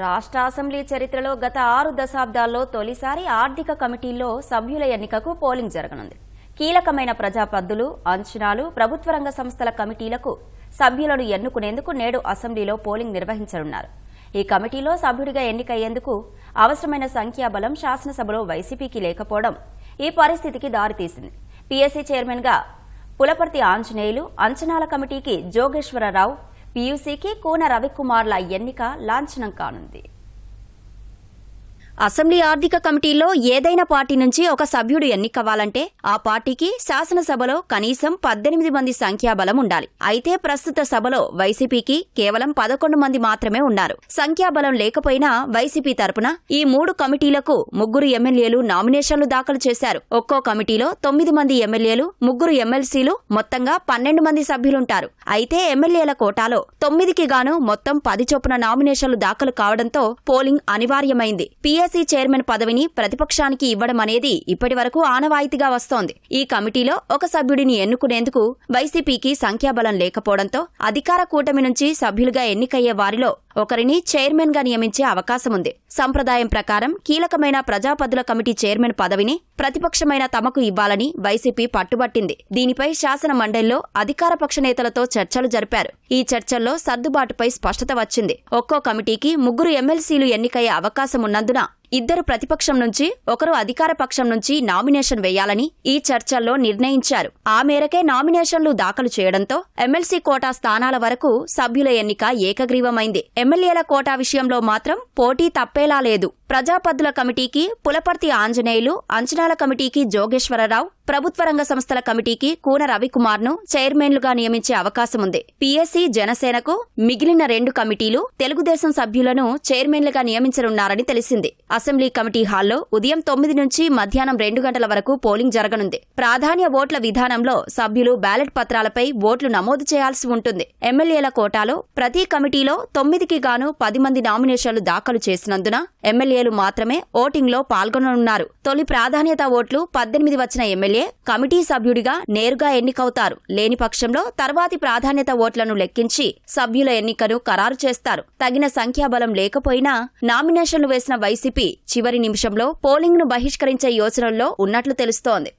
రాష్ట్ర అసెంబ్లీ చరిత్రలో గత ఆరు దశాబ్దాల్లో తొలిసారి ఆర్థిక కమిటీల్లో సభ్యుల ఎన్నికకు పోలింగ్ జరగనుంది. కీలకమైన ప్రజాపద్దులు అంచనాలు ప్రభుత్వ రంగ సంస్థల కమిటీలకు సభ్యులను ఎన్నుకునేందుకు నేడు అసెంబ్లీలో పోలింగ్ నిర్వహించనున్నారు. ఈ కమిటీలో సభ్యుడిగా ఎన్నికయ్యేందుకు అవసరమైన సంఖ్యాబలం శాసనసభలో వైసీపీకి లేకపోవడం ఈ పరిస్థితికి దారితీసింది. పీఎస్సీ చైర్మన్గా పులపర్తి ఆంజనేయులు అంచనాల కమిటీకి జోగేశ్వరరావు పీయూసీకి కూన రవికుమార్ల ఎన్నిక లాంఛనం కానుంది. అసెంబ్లీ ఆర్థిక కమిటీలో ఏదైనా పార్టీ నుంచి ఒక సభ్యుడు ఎన్నికవ్వాలంటే ఆ పార్టీకి శాసనసభలో కనీసం పద్దెనిమిది మంది సంఖ్యాబలం ఉండాలి. అయితే ప్రస్తుత సభలో వైసీపీకి కేవలం పదకొండు మంది మాత్రమే ఉన్నారు. సంఖ్యాబలం లేకపోయినా వైసీపీ తరపున ఈ మూడు కమిటీలకు ముగ్గురు ఎమ్మెల్యేలు నామినేషన్లు దాఖలు చేశారు. ఒక్కో కమిటీలో తొమ్మిది మంది ఎమ్మెల్యేలు ముగ్గురు ఎమ్మెల్సీలు మొత్తంగా పన్నెండు మంది సభ్యులుంటారు. అయితే ఎమ్మెల్యేల కోటాలో తొమ్మిదికి గాను మొత్తం పది చొప్పున నామినేషన్లు దాఖలు కావడంతో పోలింగ్ అనివార్యమైంది. పిఎస్ పీఎస్సీ చైర్మన్ పదవిని ప్రతిపక్షానికి ఇవ్వడం అనేది ఇప్పటి వరకు ఆనవాయితీగా వస్తోంది. ఈ కమిటీలో ఒక సభ్యుడిని ఎన్నుకునేందుకు వైసీపీకి సంఖ్యాబలం లేకపోవడంతో అధికార కూటమి నుంచి సభ్యులుగా ఎన్నికయ్యే వారిలో ఒకరిని చైర్మన్గా నియమించే అవకాశం ఉంది సంప్రదాయం ప్రకారం కీలకమైన ప్రజాపదుల కమిటీ చైర్మన్ పదవిని ప్రతిపక్షమైన తమకు ఇవ్వాలని వైసీపీ పట్టుబట్టింది. దీనిపై శాసన మండలిలో అధికార పక్ష నేతలతో చర్చలు జరిపారు. ఈ చర్చల్లో సర్దుబాటుపై స్పష్టత వచ్చింది. ఒక్కో కమిటీకి ముగ్గురు ఎమ్మెల్సీలు ఎన్నికయ్యే అవకాశం ఉన్నందున ఇద్దరు ప్రతిపక్షం నుంచి ఒకరు అధికార పక్షం నుంచి నామినేషన్ వేయాలని ఈ చర్చల్లో నిర్ణయించారు. ఆ మేరకే నామినేషన్లు దాఖలు చేయడంతో ఎమ్మెల్సీ కోటా స్థానాల వరకు సభ్యుల ఎన్నిక ఏకగ్రీవమైంది. ఎమ్మెల్యేల కోటా విషయంలో మాత్రం పోటీ తప్పేలా లేదు. ప్రజాపద్దుల కమిటీకి పులపర్తి ఆంజనేయులు అంచనాల కమిటీకి జోగేశ్వరరావు ప్రభుత్వ రంగ సంస్థల కమిటీకి కూన రవికుమార్ను చైర్మన్లుగా నియమించే అవకాశం ఉంది పీఎస్సీ జనసేనకు మిగిలిన రెండు కమిటీలు తెలుగుదేశం సభ్యులను చైర్మన్లుగా నియమించనున్నారని తెలిసింది. అసెంబ్లీ కమిటీ హాల్లో ఉదయం తొమ్మిది నుంచి మధ్యాహ్నం రెండు గంటల వరకు పోలింగ్ జరగనుంది. ప్రాధాన్య ఓట్ల విధానంలో సభ్యులు బ్యాలెట్ పత్రాలపై ఓట్లు నమోదు చేయాల్సి ఉంటుంది. ఎమ్మెల్యేల కోటాలో ప్రతి కమిటీలో తొమ్మిదికి గాను పది మంది నామినేషన్లు దాఖలు చేసినందున ఎమ్మెల్యేలు మాత్రమే ఓటింగ్లో పాల్గొననున్నారు. తొలి ప్రాధాన్యత ఓట్లు పద్దెనిమిది వచ్చిన ఎమ్మెల్యే కమిటీ సభ్యుడిగా నేరుగా ఎన్నికవుతారు. లేని పక్షంలో తర్వాతి ప్రాధాన్యత ఓట్లను లెక్కించి సభ్యుల ఎన్నికను ఖరారు చేస్తారు. తగిన సంఖ్యాబలం లేకపోయినా నామినేషన్లు వేసిన వైసీపీ చివరి నిమిషంలో పోలింగ్ను బహిష్కరించే యోచనల్లో ఉన్నట్లు తెలుస్తోంది.